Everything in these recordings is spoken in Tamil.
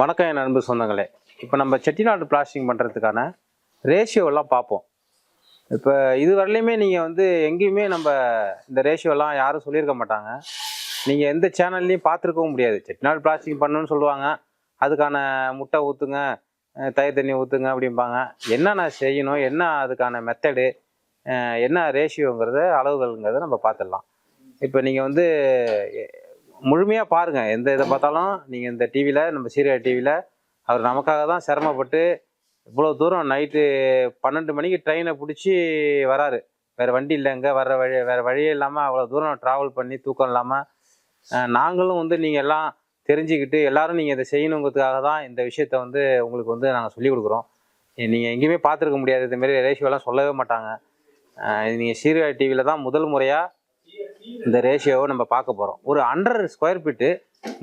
வணக்கம் என் அன்பு சொந்தங்களே. இப்போ நம்ம செட்டிநாடு பிளாஸ்டிங் பண்ணுறதுக்கான ரேஷியோலாம் பார்ப்போம். இப்போ இது வரலையுமே நீங்கள் வந்து எங்கேயுமே நம்ம இந்த ரேஷியோலாம் யாரும் சொல்லியிருக்க மாட்டாங்க. நீங்கள் எந்த சேனல்லையும் பார்த்துருக்கவும் முடியாது. செட்டிநாடு பிளாஸ்டிங் பண்ணணும்னு சொல்லுவாங்க. அதுக்கான முட்டை ஊற்றுங்க தயிர் தண்ணி ஊற்றுங்க அப்படிம்பாங்க. என்னென்ன செய்யணும்? என்ன அதுக்கான மெத்தடு என்ன ரேஷியோங்கிறத அளவுகள்ங்கிறத நம்ம பார்த்துடலாம். இப்போ நீங்கள் வந்து முழுமையாக பாருங்கள் எந்த இதை பார்த்தாலும் நீங்கள் இந்த டிவியில் நம்ம சீரியல் டிவியில் அவர் நமக்காக தான் சிரமப்பட்டு இவ்வளோ தூரம் நைட்டு பன்னெண்டு மணிக்கு ட்ரெயினை பிடிச்சி வராரு. வேறு வண்டி இல்லைங்க வர்ற வழி வேறு வழியே இல்லாமல் அவ்வளோ தூரம் ட்ராவல் பண்ணி தூக்கம் இல்லாமல் நாங்களும் வந்து நீங்கள் எல்லாம் தெரிஞ்சுக்கிட்டு எல்லாரும் நீங்கள் இதை செய்யணுங்கிறதுக்காக தான் இந்த விஷயத்த வந்து உங்களுக்கு வந்து நாங்கள் சொல்லிக் கொடுக்குறோம். நீங்கள் எங்கேயுமே பார்த்துருக்க முடியாது. இதுமாரி ரேஷியோலாம் சொல்லவே மாட்டாங்க. நீங்கள் சீரியல் டிவியில் தான் முதல் முறையாக இந்த ரேஷியோவை நம்ம பார்க்க போகிறோம் ஒரு ஹண்ட்ரட் ஸ்கொயர் ஃபீட்டு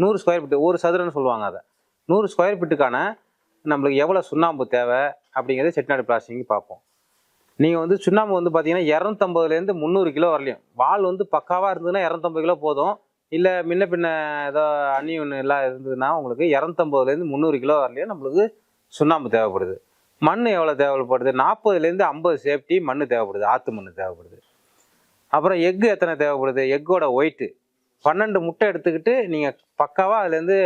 நூறு ஸ்கொயர் ஃபீட்டு ஒரு சதுரன்னு சொல்லுவாங்க அதை. நூறு ஸ்கொயர் ஃபீட்டுக்கான நம்மளுக்கு எவ்வளோ சுண்ணாம்பு தேவை அப்படிங்கிறத செட்டிநாடு பிளாஸ்டிங் பார்ப்போம். நீங்கள் வந்து சுண்ணாம்பு வந்து பார்த்தீங்கன்னா இரநூத்தம்பதுலேருந்து முந்நூறு கிலோ வரலையும். வால் வந்து பக்காவாக இருந்ததுன்னா இரநூத்தம்பது கிலோ போதும். இல்லை முன்ன பின்ன ஏதோ அணி ஒன்று எல்லாம் இருந்ததுன்னா உங்களுக்கு இரநூத்தம்பதுலேருந்து முந்நூறு கிலோ வரலையும் நம்மளுக்கு சுண்ணாம்பு தேவைப்படுது. மண் எவ்வளோ தேவைப்படுது? நாற்பதுலேருந்து ஐம்பது சேஃப்டி மண் தேவைப்படுது. ஆற்று மண் தேவைப்படுது. அப்புறம் எக்கு எத்தனை தேவைப்படுது? எக்கோட ஒயிட்டு பன்னெண்டு முட்டை எடுத்துக்கிட்டு நீங்கள் பக்காவாக அதுலேருந்து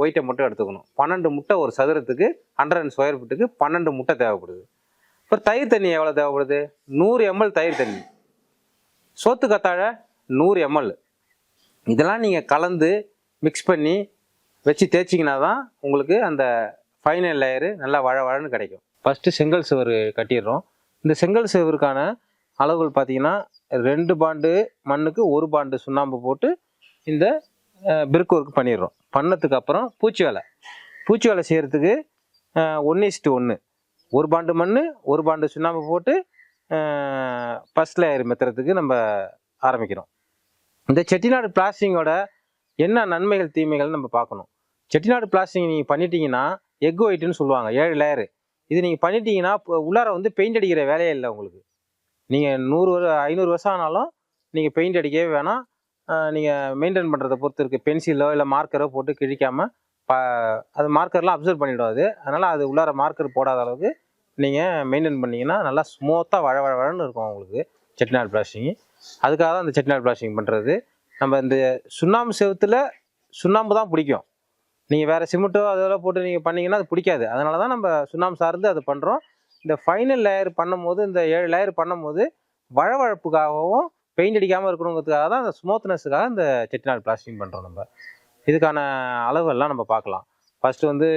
ஒயிட்டை மட்டும் எடுத்துக்கணும். பன்னெண்டு முட்டை ஒரு சதுரத்துக்கு ஹண்ட்ரட் ஸ்கொயர் ஃபீட்டுக்கு பன்னெண்டு முட்டை தேவைப்படுது. அப்புறம் தயிர் தண்ணி எவ்வளோ தேவைப்படுது? நூறு எம்எல் தயிர் தண்ணி. சோத்து கத்தாழை நூறு எம்எல் இதெல்லாம் நீங்கள் கலந்து மிக்ஸ் பண்ணி வச்சு தேய்ச்சிங்கன்னா தான் உங்களுக்கு அந்த ஃபைனல் லேயரு நல்லா வழ வழன்னு கிடைக்கும். ஃபஸ்ட்டு செங்கல் சுவர் கட்டிடுறோம். இந்த செங்கல் சுவருக்கான அளவுகள் பார்த்தீங்கன்னா ரெண்டு பாண்டு மண்ணுக்கு ஒரு பாண்டு சுண்ணாம்பு போட்டு இந்த பிரிக் ஒர்க் பண்ணிடுறோம். பண்ணதுக்கு அப்புறம் பூச்சி வேலை. பூச்சி வேலை செய்கிறதுக்கு ஒன்று இஸ்ட்டு ஒன்று ஒரு பாண்டு மண் ஒரு பாண்டு சுண்ணாம்பு போட்டு ஃபஸ்ட் லேயர் மெத்துறதுக்கு நம்ம ஆரம்பிக்கிறோம். இந்த செட்டிநாடு பிளாஸ்டிங்கோட என்ன நன்மைகள் தீமைகள் நம்ம பார்க்கணும். செட்டிநாடு பிளாஸ்டிங் நீங்கள் பண்ணிட்டீங்கன்னா எக் ஒயிட்டுன்னு சொல்லுவாங்க ஏழு லேயரு இது நீங்கள் பண்ணிட்டீங்கன்னா இப்போ உள்ளார வந்து பெயிண்ட் அடிக்கிற வேலையே இல்லை உங்களுக்கு. நீங்கள் நூறு வரு ஐநூறு வருஷம் ஆனாலும் நீங்கள் பெயிண்ட் அடிக்கவே வேணாம். நீங்கள் மெயின்டைன் பண்ணுறதை பொறுத்து இருக்குது பென்சிலோ இல்லை மார்க்கரோ போட்டு கிழிக்காமல் ப அது மார்க்கர்லாம் அப்சர்வ் பண்ணிவிடும் அது அதனால் அது உள்ளார மார்க்கர் போடாத அளவுக்கு நீங்கள் மெயின்டைன் பண்ணிங்கன்னா நல்லா ஸ்மூத்தாக வழ வழன்னு இருக்கும் உங்களுக்கு செட்டிநாடு பிளாஸ்டிங் அதுக்காக தான் இந்த செட்டிநாடு பிளாஸ்டிங் பண்ணுறது நம்ம இந்த சுண்ணாம்பு செவத்தில் சுண்ணாம்பு தான் பிடிக்கும். நீங்கள் வேறு சிமெண்ட்டோ அதெல்லாம் போட்டு நீங்கள் பண்ணிங்கன்னா அது பிடிக்காது. அதனால தான் நம்ம சுண்ணாம்பு சார்ந்து அதை பண்ணுறோம் இந்த ஃபைனல் லேயர் பண்ணும்போது இந்த ஏழு லேயர் பண்ணும்போது வழவழப்புக்காகவும் பெயிண்ட் அடிக்காமல் இருக்கணுங்கிறதுக்காக தான் அந்த ஸ்மூத்னஸுக்காக இந்த செட்டிநாடு பிளாஸ்டிங் பண்ணுறோம் நம்ம. இதுக்கான அளவெல்லாம் நம்ம பார்க்கலாம். ஃபஸ்ட்டு வந்து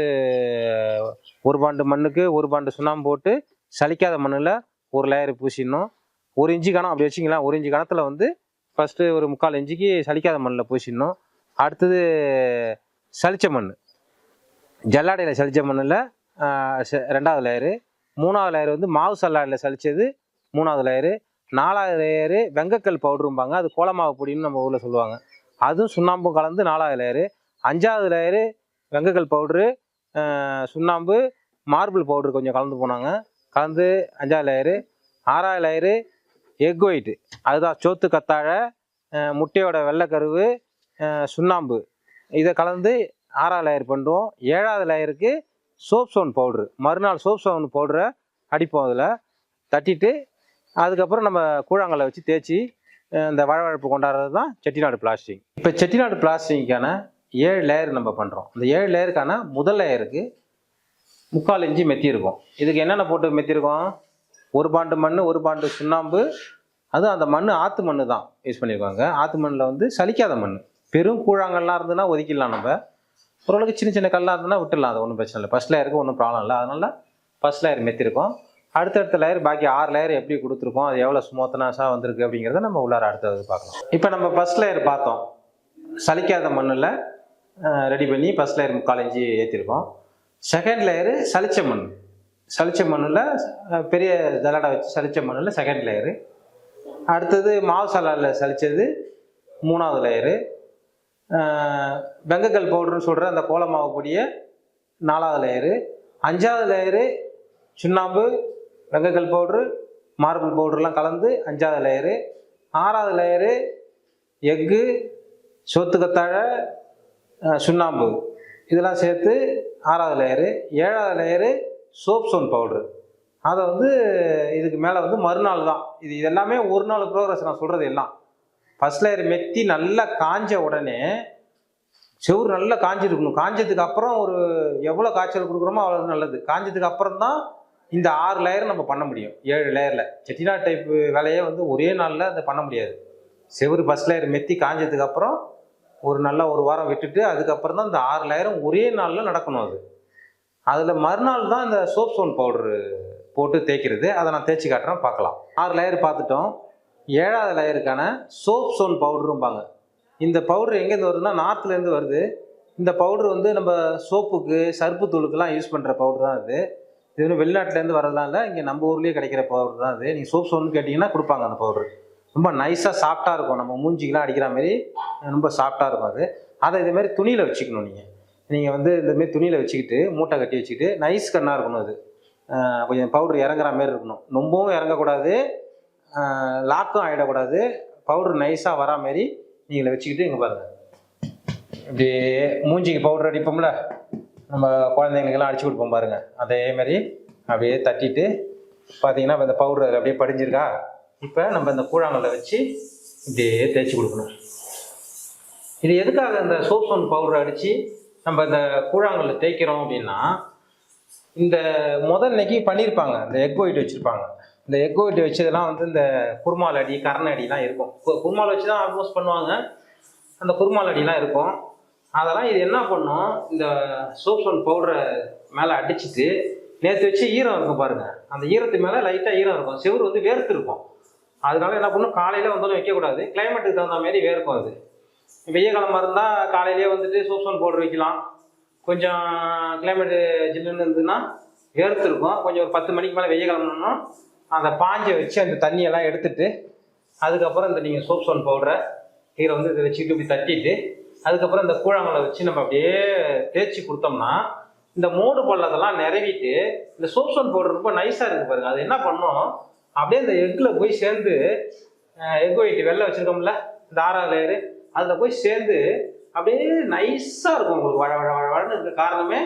ஒரு பாண்டு மண்ணுக்கு ஒரு பாண்டு சுண்ணாம்பு போட்டு சலிக்காத மண்ணில் ஒரு லேயர் பூசிடணும். ஒரு இன்ச்சு கணம் அப்படி வச்சிங்களா ஒரு இன்ச்சு கணத்தில் வந்து ஃபஸ்ட்டு ஒரு முக்கால் இன்ச்சுக்கு சலிக்காத மண்ணில் பூசிடணும். அடுத்தது சளிச்ச மண் ஜல்லாடையில் சலிச்ச மண்ணில் ரெண்டாவது லேயரு மூணாவது லேயர் வந்து மாவு சல்லாடில் சலிச்சது மூணாவது லேயரு நாலாவது லேயரு வெங்கக்கல் பவுடரும்பாங்க. அது கோலமாவு பொடின்னு நம்ம ஊரில் சொல்லுவாங்க. அதுவும் சுண்ணாம்பும் கலந்து நாலாவது லேயரு அஞ்சாவது லேயரு வெங்கக்கல் பவுட்ரு சுண்ணாம்பு மார்பிள் பவுட்ரு கொஞ்சம் கலந்து போனாங்க. கலந்து அஞ்சாவது லேயரு ஆறாவது லேயரு எக் ஒயிட்டு அதுதான் சோத்து கத்தாழை முட்டையோட வெள்ளைக்கருவு சுண்ணாம்பு. இதை கலந்து ஆறாவது லேயர் பண்ணுவோம் ஏழாவது லேயருக்கு சோப் சோன் பவுட்ரு மறுநாள் சோப் சோன் பவுடரை அடிப்போம் அதில். தட்டிட்டு அதுக்கப்புறம் நம்ம கூழாங்கல்ல வச்சு தேய்ச்சி இந்த வழவழப்பு கொண்டாடுறது தான் செட்டிநாடு பிளாஸ்டிங் இப்போ செட்டிநாடு பிளாஸ்டிங்க்கான ஏழு லேயர் நம்ம பண்ணுறோம் இந்த ஏழு லேயருக்கான முதல் லேயருக்கு முக்கால் இஞ்சி மெத்தி இருக்கும். இதுக்கு என்னென்ன போட்டு மெத்திருக்கோம் ஒரு பாண்டு மண் ஒரு பாண்டு சுண்ணாம்பு. அதுவும் அந்த மண் ஆற்று மண் தான் யூஸ் பண்ணியிருக்காங்க. ஆற்று மண்ணில் வந்து சலிக்காத மண் பெரும் கூழாங்கல்லாம் இருந்ததுன்னா ஒதுக்கிடலாம் நம்ம. ஓரளவுக்கு சின்ன சின்ன கல்லாக இருந்ததுன்னா விட்டுடலாம் அது ஒன்றும் பிரச்சனை இல்லை. ஃபஸ்ட் லேயருக்கு ஒன்றும் ப்ராப்ளம் இல்லை. அதனால ஃபஸ்ட் லேயர் மெத்திருக்கோம். அடுத்தடுத்த லேயர் பாக்கி ஆறு லேயர் எப்படி கொடுத்துருக்கோம் அது எவ்வளோ ஸ்மூத்தனஸாக வந்திருக்கு அப்படிங்கிறத நம்ம உள்ளார அடுத்தது பார்க்கலாம். இப்போ நம்ம ஃபஸ்ட் லேயர் பார்த்தோம். சலிக்காத மண்ணில் ரெடி பண்ணி ஃபஸ்ட் லேயர் முக்கால் ஏற்றிருக்கோம் செகண்ட் லேயரு சளிச்ச மண். சளிச்ச மண்ணில் பெரிய ஜலடை வச்சு சலிச்ச மண்ணில் செகண்ட் லேயரு அடுத்தது மாவு சலாலில் சளிச்சது மூணாவது லேயரு வெங்கக்கல் பவுடர்னு சொல்கிற அந்த கோல பொடியை நாலாவது லேயரு அஞ்சாவது லேயரு சுண்ணாம்பு வெங்கக்கல் பவுட்ரு மார்பிள் பவுடர்லாம் கலந்து அஞ்சாவது லேயரு ஆறாவது லேயரு எக்கு சோத்துக்கத்தாழை சுண்ணாம்பு. இதெல்லாம் சேர்த்து ஆறாவது லேயரு ஏழாவது லேயரு சோப் சோன் பவுட்ரு அதை வந்து இதுக்கு மேலே வந்து மறுநாள் தான். இது இதெல்லாமே ஒரு நாள் ப்ரோக்ரஸ் நான் சொல்கிறது எல்லாம். ஃபர்ஸ்ட் லேயர் மெத்தி நல்லா காஞ்ச உடனே செவுரு நல்லா காஞ்சிருக்கணும். காஞ்சதுக்கு அப்புறம் ஒரு எவ்வளோ காய்ச்சல் கொடுக்குறோமோ அவ்வளோ நல்லது. காஞ்சதுக்கு அப்புறம் தான் இந்த ஆறு லேயர் நம்ம பண்ண முடியும். ஏழு லேயரில் செட்டிநாட் டைப் வேலையே வந்து ஒரே நாளில் அதை பண்ண முடியாது. செவுரு ஃபர்ஸ்ட் லேயர் மெத்தி காஞ்சதுக்கு அப்புறம் ஒரு நல்ல ஒரு வாரம் விட்டுட்டு அதுக்கப்புறம் தான் இந்த ஆறு லேயரும் ஒரே நாளில் நடக்கணும் அது. அதில் மறுநாள் தான் இந்த சோப் சோன் பவுடரு போட்டு தேய்க்கிறது. அதை நான் தேய்ச்சி காட்டுறேன். பார்க்கலாம். ஆறு லேயர் பார்த்துட்டோம். ஏழாவது லேயருக்கான சோப் சோன் பவுடரும்பாங்க. இந்த பவுடர் எங்கேருந்து வருதுன்னா நார்த்லேருந்து வருது. இந்த பவுடர் வந்து நம்ம சோப்புக்கு சர்ப்பு தூளுக்கெல்லாம் யூஸ் பண்ணுற பவுடர் தான் இது இது வந்து வெளிநாட்டிலேருந்து வரதெல்லாம் இல்லை இங்கே நம்ம ஊர்லேயே கிடைக்கிற பவுடர் தான் அது. நீங்கள் சோப் சோன்னு கேட்டிங்கன்னா கொடுப்பாங்க அந்த பவுடர். ரொம்ப நைஸாக சாஃப்டாக இருக்கும். நம்ம மூஞ்சிக்கெலாம் அடிக்கிற மாதிரி ரொம்ப சாஃப்டாக இருக்கும் அது. அதை இதேமாரி துணியில் வச்சுக்கணும் நீங்கள் நீங்கள் வந்து இந்தமாரி துணியில் வச்சுக்கிட்டு மூட்டை கட்டி வச்சுக்கிட்டு நைஸ் கண்ணாக இருக்கணும் அது. கொஞ்சம் பவுடர் இறங்குற மாதிரி இருக்கணும். ரொம்பவும் இறங்கக்கூடாது. லாக்கும் ஆகிடக்கூடாது பவுடர் நைஸாக வரா மாரி நீங்களை வச்சுக்கிட்டு இங்கே பாருங்கள் இப்படி மூஞ்சிக்கு பவுடர் அடிப்போம்ல நம்ம குழந்தைங்களுக்கெல்லாம் அடிச்சு கொடுப்போம் பாருங்கள் அதே மாதிரி அப்படியே தட்டிட்டு பார்த்தீங்கன்னா இப்போ இந்த பவுடர் அதில் அப்படியே படிஞ்சிருக்கா? இப்போ நம்ம இந்த கூழாங்கல்ல வச்சு இப்படியே தேய்ச்சி கொடுக்கணும். இது எதுக்காக இந்த சோப் சோன் பவுடர் அடித்து நம்ம இந்த கூழாங்கல்ல தேய்க்கிறோம் அப்படின்னா இந்த முதல் நெக்கி பண்ணியிருப்பாங்க இந்த எக் ஒயிட் வச்சுருப்பாங்க. இந்த எக் ஒயிட் வச்சதெல்லாம் வந்து இந்த குருமால் அடி கரண அடிலாம் இருக்கும். கு- குருமால் வச்சு தான் ஆல்மோஸ்ட் பண்ணுவாங்க. அந்த குருமால் அடிலாம் இருக்கும். அதெல்லாம் இது என்ன பண்ணும்? இந்த சோப் சோன் பவுடரை மேலே அடிச்சிட்டு நேற்று வச்சு ஈரம் இருக்கும் பாருங்கள் அந்த ஈரத்து மேலே லைட்டாக ஈரம் இருக்கும். செவுரு வந்து வேர்த்து இருக்கும். அதனால என்ன பண்ணும்? காலையில் வந்தாலும் வைக்கக்கூடாது. கிளைமேட்டுக்கு தகுந்த மாதிரி வேர்க்கும் அது. வெய்ய காலமாக இருந்தால் காலையிலேயே வந்துட்டு சோப் சோன் பவுடர் வைக்கலாம். கொஞ்சம் கிளைமேட்டு ஜில்லுன்னு இருந்ததுன்னா வேர்த்து இருக்கும். கொஞ்சம் ஒரு பத்து மணிக்கு மேலே வெய்ய கிளம்பணும்னா அந்த பாஞ்சை வச்சு அந்த தண்ணியெல்லாம் எடுத்துட்டு அதுக்கப்புறம் இந்த நீங்கள் சோப் சோன் பவுடரை கீரை வந்து இதை வச்சுக்கிட்டு இப்படி தட்டிட்டு அதுக்கப்புறம் இந்த கூழாங்கலை வச்சு நம்ம அப்படியே தேய்ச்சி கொடுத்தோம்னா இந்த மூடு பள்ளத்தெல்லாம் நிறவிட்டு இந்த சோப் சோன் பவுடர் ரொம்ப நைஸாக இருக்குது பாருங்க. அது என்ன பண்ணும்? அப்படியே இந்த எக்கில் போய் சேர்ந்து எக் ஒயிட் வெளில வச்சுருக்கோம்ல இந்த ஆறாவது லேயரு அதில் போய் சேர்ந்து அப்படியே நைஸாக இருக்கும் உங்களுக்கு. வழ வழ வழ வழன்னு இருக்க காரணமே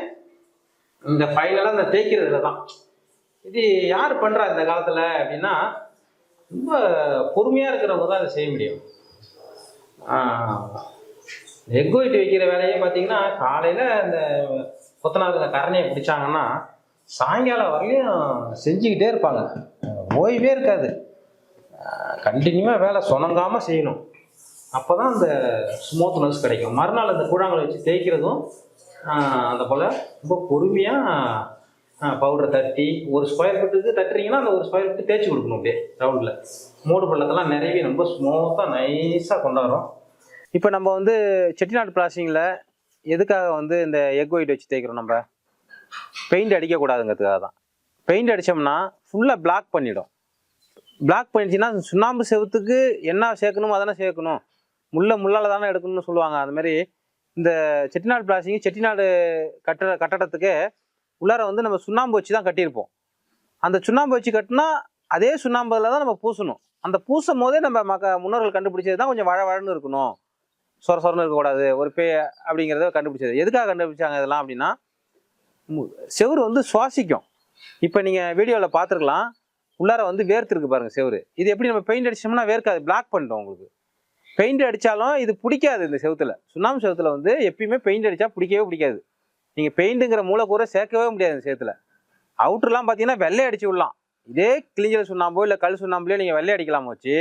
இந்த ஃபைனலாக இந்த தேய்க்கிறதுல தான் இது யார் பண்ணுறா இந்த காலத்தில் அப்படின்னா ரொம்ப பொறுமையாக இருக்கிறவங்க தான் அதை செய்ய முடியும். எக் ஒயிட் வைக்கிற வேலையே பார்த்தீங்கன்னா காலையில் இந்த கொத்தனார் கரணையை பிடிச்சாங்கன்னா சாயங்காலம் வரலையும் செஞ்சுக்கிட்டே இருப்பாங்க. ஓய்வே இருக்காது. கண்டினியூவாக வேலை சுணங்காமல் செய்யணும். அப்போ தான் அந்த ஸ்மூத்னஸ் கிடைக்கும். மறுநாள் அந்த கூழாங்கலை வச்சு தேய்க்கிறதும் அந்த போல் ரொம்ப பொறுமையாக பவுடரை தட்டி ஒரு ஸ்கொயர் ஃபீட்டுக்கு தட்டுறீங்கன்னா அந்த ஒரு ஸ்கொயர் ஃபீட்டு தேய்ச்சி கொடுக்கணும் அப்படியே ரவுண்டில் மூடு பள்ளத்தெல்லாம் நிறைய ரொம்ப ஸ்மூத்தாக நைஸாக கொண்டாடுறோம். இப்போ நம்ம வந்து செட்டிநாடு பிளாஸ்டிங்கில் எதுக்காக வந்து இந்த எக் ஒயிட் வச்சு தேய்க்கிறோம் நம்ம? பெயிண்ட் அடிக்கக்கூடாதுங்கிறதுக்காக தான். பெயிண்ட் அடித்தோம்னா ஃபுல்லாக பிளாக் பண்ணிடும். பிளாக் பண்ணிடுச்சுன்னா சுண்ணாம்பு செவத்துக்கு என்ன சேர்க்கணுமோ அதானே சேர்க்கணும். முள்ள முள்ளால் தானே எடுக்கணும்னு சொல்லுவாங்க. அதுமாரி இந்த செட்டிநாடு பிளாஸ்டிங் செட்டிநாடு கட்டட கட்டடத்துக்கு உள்ளார வந்து நம்ம சுண்ணாம்பு வச்சு தான் கட்டியிருப்போம். அந்த சுண்ணாம்பு வச்சு கட்டினா அதே சுண்ணாம்புல தான் நம்ம பூசணும். அந்த பூசும் போதே நம்ம மக்க முன்னோர்கள் கண்டுபிடிச்சது தான் கொஞ்சம் வழ வழன்னு இருக்கணும். சொர சொரன்னு இருக்கக்கூடாது ஒரு பே அப்படிங்கிறத கண்டுபிடிச்சது. எதுக்காக கண்டுபிடிச்சாங்க இதெல்லாம் அப்படின்னா மு- வந்து சுவாசிக்கும். இப்போ நீங்கள் வீடியோவில் பார்த்துருக்கலாம். உள்ளார வந்து வேர்த்துருக்கு பாருங்க செவரு இது எப்படி நம்ம பெயிண்ட் அடிச்சோம்னா வேர்க்காது பிளாக் பண்ணிட்டோம் உங்களுக்கு. பெயிண்ட் அடித்தாலும் இது பிடிக்காது இந்த செவுத்துல. சுண்ணாம்பு செவத்தில் வந்து எப்பயுமே பெயிண்ட் அடித்தா பிடிக்கவே பிடிக்காது. நீங்கள் பெயிண்ட்டுங்கிற மூலக்கூரை சேர்க்கவே முடியாது சேர்த்துல அவுட்ருலாம் பார்த்தீங்கன்னா வெள்ளை அடிச்சு விடலாம். இதே கிளிஞ்சல் சுண்ணாம்போ இல்லை கல் சுண்ணாம்புலையோ நீங்கள் வெள்ளை அடிக்கலாம் வச்சு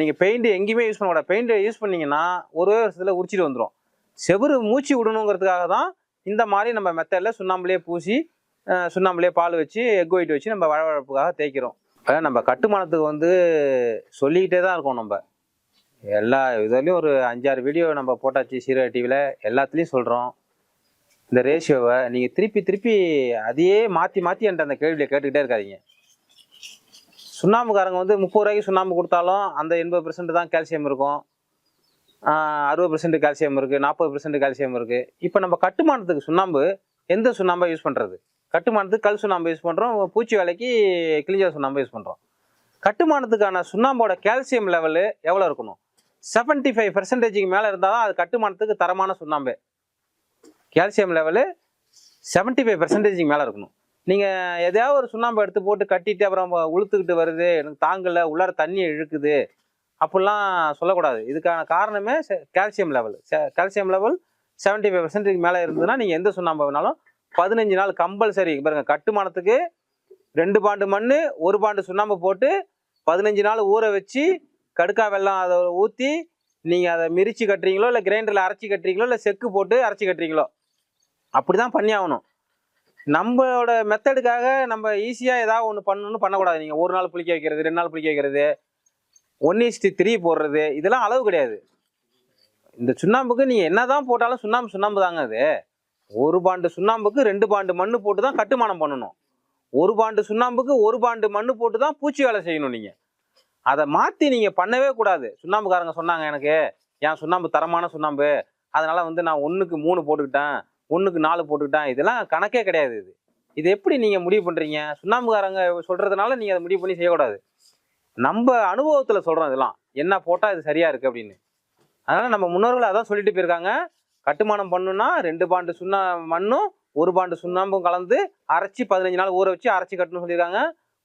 நீங்கள் பெயிண்ட் எங்கேயுமே யூஸ் பண்ணக்கூடாது பெயிண்ட் யூஸ் பண்ணீங்கன்னா ஒரே வருஷத்தில் உரிச்சிட்டு வந்துடும் செவுரு மூச்சு விடணுங்கிறதுக்காக தான் இந்த மாதிரி நம்ம மெத்தடில் சுண்ணாம்புலேயே பூசி சுண்ணாம்புலேயே பால் வச்சு எக் ஒயிட் வச்சு நம்ம வழவழப்புக்காக தேய்க்கிறோம். இப்போ நம்ம கட்டுமானத்துக்கு வந்து சொல்லிக்கிட்டே தான் இருக்கோம் நம்ம. எல்லா இதுலேயும் ஒரு அஞ்சாறு வீடியோ நம்ம போட்டாச்சு சீரோ டிவியில் எல்லாத்துலேயும் சொல்கிறோம் இந்த ரேஷியோவை நீங்கள் திருப்பி திருப்பி அதையே மாற்றி மாற்றி என்ற அந்த கேள்வியை கேட்டுக்கிட்டே இருக்காதீங்க. சுண்ணாம்புக்காரங்க வந்து முப்பது ரூபாய்க்கு சுண்ணாம்பு கொடுத்தாலும் அந்த எண்பது பெர்சன்ட் தான் கால்சியம் இருக்கும். அறுபது பெர்சன்ட் கால்சியம் இருக்குது நாற்பது பெர்சன்ட் கால்சியம் இருக்குது இப்போ நம்ம கட்டுமானத்துக்கு சுண்ணாம்பு எந்த சுண்ணாம்பை யூஸ் பண்ணுறது கட்டுமானத்துக்கு கல் சுண்ணாம்பு யூஸ் பண்ணுறோம் பூச்சி வேலைக்கு கிளிஞ்சல் சுண்ணாம்பு யூஸ் பண்ணுறோம் கட்டுமானத்துக்கான சுண்ணாம்போட கால்சியம் லெவலு எவ்வளோ இருக்கணும்? செவன்ட்டி ஃபைவ் பர்சன்டேஜுக்கு மேலே இருந்தால் தான் அது கட்டுமானத்துக்கு தரமான சுண்ணாம்பு. கால்சியம் லெவலு செவன்ட்டி ஃபைவ் பர்சன்டேஜுக்கு மேலே இருக்கணும். நீங்கள் எதையாவது ஒரு சுண்ணாம்பு எடுத்து போட்டு கட்டிட்டு அப்புறம் உளுத்துக்கிட்டு வருது எனக்கு தாங்கலை உள்ளார தண்ணி இழுக்குது அப்படிலாம் சொல்லக்கூடாது. இதுக்கான காரணமே calcium level calcium level seventy five percentage மேலே இருந்ததுன்னா நீங்கள் எந்த சுண்ணாம்பு வேணாலும் பதினஞ்சு நாள் கம்பல்சரி பாருங்க கட்டுமானத்துக்கு ரெண்டு பாண்டு மண் ஒரு பாண்டு சுண்ணாம்பு போட்டு பதினஞ்சு நாள் ஊற வச்சு கடுக்கா வெல்லம் அதை ஊற்றி நீங்கள் அதை மிரிச்சு கட்டுறீங்களோ இல்லை கிரைண்டரில் அரைச்சி கட்டுறீங்களோ இல்லை செக்கு போட்டு அரைச்சி கட்டுறீங்களோ அப்படிதான் பண்ணி ஆகணும் நம்மளோட மெத்தடுக்காக நம்ம ஈஸியாக ஏதாவது ஒன்று பண்ணணும்னு பண்ணக்கூடாது. நீங்கள் ஒரு நாள் புளிக்க வைக்கிறது ரெண்டு நாள் புளிக்க வைக்கிறது ஒன் இஸ்டி த்ரீ போடுறது இதெல்லாம் அளவு கிடையாது. இந்த சுண்ணாம்புக்கு நீங்கள் என்னதான் போட்டாலும் சுண்ணாம்பு சுண்ணாம்பு தாங்க அது. ஒரு பாண்டு சுண்ணாம்புக்கு ரெண்டு பாண்டு மண் போட்டு தான் கட்டுமானம் பண்ணணும். ஒரு பாண்டு சுண்ணாம்புக்கு ஒரு பாண்டு மண் போட்டு தான் பூச்சி வேலை செய்யணும் நீங்கள் அதை மாற்றி நீங்கள் பண்ணவே கூடாது. சுண்ணாம்புக்காரங்க சொன்னாங்க எனக்கு என் சுண்ணாம்பு தரமான சுண்ணாம்பு? அதனால் வந்து நான் ஒன்றுக்கு மூணு போட்டுக்கிட்டேன். ஒன்றுக்கு நாலு போட்டுக்கிட்டேன் இதெல்லாம் கணக்கே கிடையாது இது. இது எப்படி நீங்கள் முடிவு பண்ணுறீங்க சுண்ணாம்புக்காரங்க சொல்கிறதுனால நீங்கள் அதை முடிவு பண்ணி செய்யக்கூடாது. நம்ம அனுபவத்தில் சொல்கிறோம் இதெல்லாம். என்ன போட்டால் இது சரியாக இருக்குது அப்படின்னு. அதனால் நம்ம முன்னோர்கள் அதான் சொல்லிட்டு போயிருக்காங்க. கட்டுமானம் பண்ணுன்னா ரெண்டு பாண்டு சுண்ணா மண்ணும் ஒரு பாண்டு சுண்ணாம்பும் கலந்து அரைச்சி பதினஞ்சு நாள் ஊற வச்சு அரைச்சி கட்டணும்னு சொல்லியிருக்காங்க.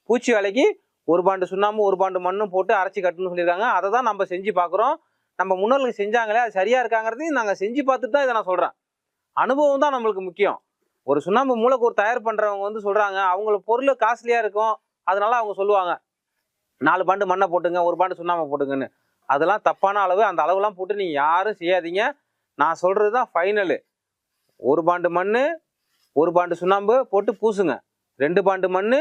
பூச்சி வேலைக்கு ஒரு பாண்டு சுண்ணாம்பு ஒரு பாண்டு மண்ணும் போட்டு அரைச்சி கட்டணும்னு சொல்லியிருக்காங்க. அதை தான் நம்ம செஞ்சு பார்க்குறோம். நம்ம முன்னோர்கள் செஞ்சாங்களே அது சரியாக இருக்காங்கிறதையும் நாங்கள் செஞ்சு பார்த்துட்டு தான் இதை நான் சொல்கிறேன் அனுபவம் தான் நம்மளுக்கு முக்கியம். ஒரு சுண்ணாம்பு மூலக்கூறு தயார் பண்ணுறவங்க வந்து சொல்கிறாங்க அவங்கள பொருள் காஸ்ட்லியாக இருக்கும். அதனால அவங்க சொல்லுவாங்க நாலு பாண்டு மண்ணை போட்டுங்க ஒரு பாண்டு சுண்ணாம்பு போட்டுங்கன்னு. அதெல்லாம் தப்பான அளவு அந்த அளவுலாம் போட்டு நீங்கள் யாரும் செய்யாதீங்க. நான் சொல்கிறது தான் ஃபைனலு. ஒரு பாண்டு மண் ஒரு பாண்டு சுண்ணாம்பு போட்டு பூசுங்க. ரெண்டு பாண்டு மண்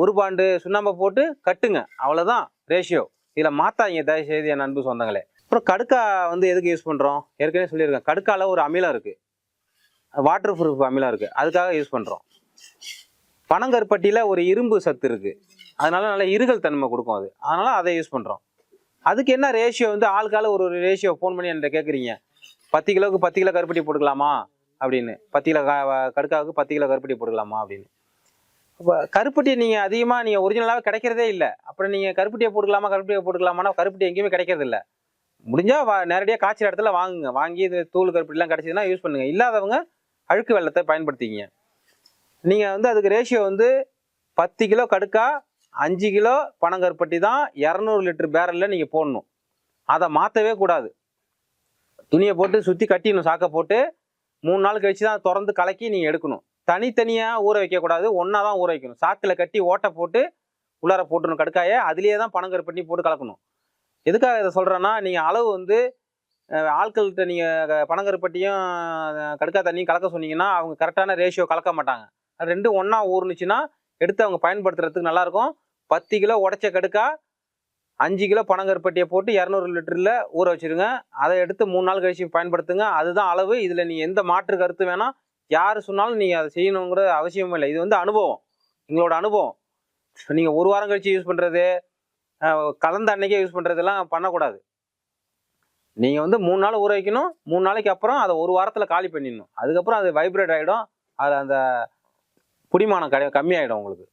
ஒரு பாண்டு சுண்ணாம்பை போட்டு கட்டுங்க. அவ்வளோதான் ரேஷியோ இதில் மாற்றாதீங்க தயவு செய்து என் அன்பு சொந்தங்களே. அப்புறம் கடுக்கா வந்து எதுக்கு யூஸ் பண்ணுறோம் ஏற்கனவே சொல்லியிருக்கேன் கடுக்கால ஒரு அமிலம் இருக்குது வாட்டர் ப்ரூஃப் அமிலம் இருக்குது அதுக்காக யூஸ் பண்ணுறோம் பனங்கருப்பட்டியில் ஒரு இரும்பு சத்து இருக்குது அதனால நல்ல இருகல் தன்மை கொடுக்கும் அது. அதனால் அதை யூஸ் பண்ணுறோம் அதுக்கு என்ன ரேஷியோ வந்து ஆளுக்கால ஒரு ஒரு ரேஷியோ ஃபோன் பண்ணி என்கிட்ட கேட்குறீங்க பத்து கிலோவுக்கு பத்து கிலோ கருப்பட்டி போட்டுக்கலாமா? அப்படின்னு. பத்து கிலோ க- கடுக்காவுக்கு பத்து கிலோ கருப்பட்டி போட்டுக்கலாமா? அப்படின்னு. இப்போ கருப்பட்டி நீங்கள் அதிகமாக நீங்கள் ஒரிஜினலாகவே கிடைக்கிறதே இல்லை. அப்புறம் நீங்கள் கருப்பட்டியை போட்டுக்கலாமா கருப்பட்டியை போட்டுக்கலாமான்னா கருப்பட்டி எங்கேயுமே கிடைக்கிறது இல்லை. முடிஞ்சால் வா நேரடியாக காய்ச்சல் இடத்துல வாங்குங்க. வாங்கி இது தூள் கருப்பட்டிலாம் கிடச்சதுன்னா யூஸ் பண்ணுங்கள் இல்லாதவங்க அழுக்கு வெள்ளத்தை பயன்படுத்திக்கிங்க. நீங்கள் வந்து அதுக்கு ரேஷியோ வந்து பத்து கிலோ கடுக்கா அஞ்சு கிலோ பனங்கருப்பட்டி தான் இரநூறு லிட்டர் பேரலில் நீங்கள் போடணும். அதை மாற்றவே கூடாது. துணியை போட்டு சுற்றி கட்டிடணும் சாக்கை போட்டு. மூணு நாள் கழிச்சு தான் திறந்து கலக்கி நீங்கள் எடுக்கணும். தனித்தனியாக ஊற வைக்கக்கூடாது. ஒன்றா தான் ஊற வைக்கணும். சாக்கில் கட்டி ஓட்டை போட்டு உள்ளார போட்டுணும் கடுக்காயை. அதுலேயே தான் பனங்கருப்பட்டி போட்டு கலக்கணும். எதுக்காக இதை சொல்கிறேன்னா நீங்கள் அளவு வந்து ஆட்கள்கிட்ட நீங்கள் பனங்கருப்பட்டியும் கடுக்கா தண்ணியும் கலக்க சொன்னீங்கன்னா அவங்க கரெக்டான ரேஷியோ கலக்க மாட்டாங்க. அது ரெண்டும் ஒன்றா ஊறுனுச்சுன்னா எடுத்து அவங்க பயன்படுத்துறதுக்கு நல்லாயிருக்கும். பத்து கிலோ உடச்ச கடுக்கா அஞ்சு கிலோ பனங்கருப்பட்டியை போட்டு இரநூறு லிட்டரில் ஊற வச்சிருங்க. அதை எடுத்து மூணு நாள் கழிச்சு பயன்படுத்துங்க. அதுதான் அளவு. இதில் நீங்கள் எந்த மாற்று கருத்து வேணால் யார் சொன்னாலும் நீங்கள் அதை செய்யணுங்கிற அவசியமும் இல்லை. இது வந்து அனுபவம். எங்களோட அனுபவம். நீங்கள் ஒரு வாரம் கழிச்சு யூஸ் பண்ணுறது கலந்த அன்னைக்கே யூஸ் பண்ணுறதெல்லாம் பண்ணக்கூடாது. நீங்கள் வந்து மூணு நாள் ஊற வைக்கணும். மூணு நாளைக்கு அப்புறம் அதை ஒரு வாரத்தில் காலி பண்ணிடணும். அதுக்கப்புறம் அது வைப்ரேட் ஆகிடும் அது அந்த புடிமானம் கடை கம்மியாயிடும் உங்களுக்கு.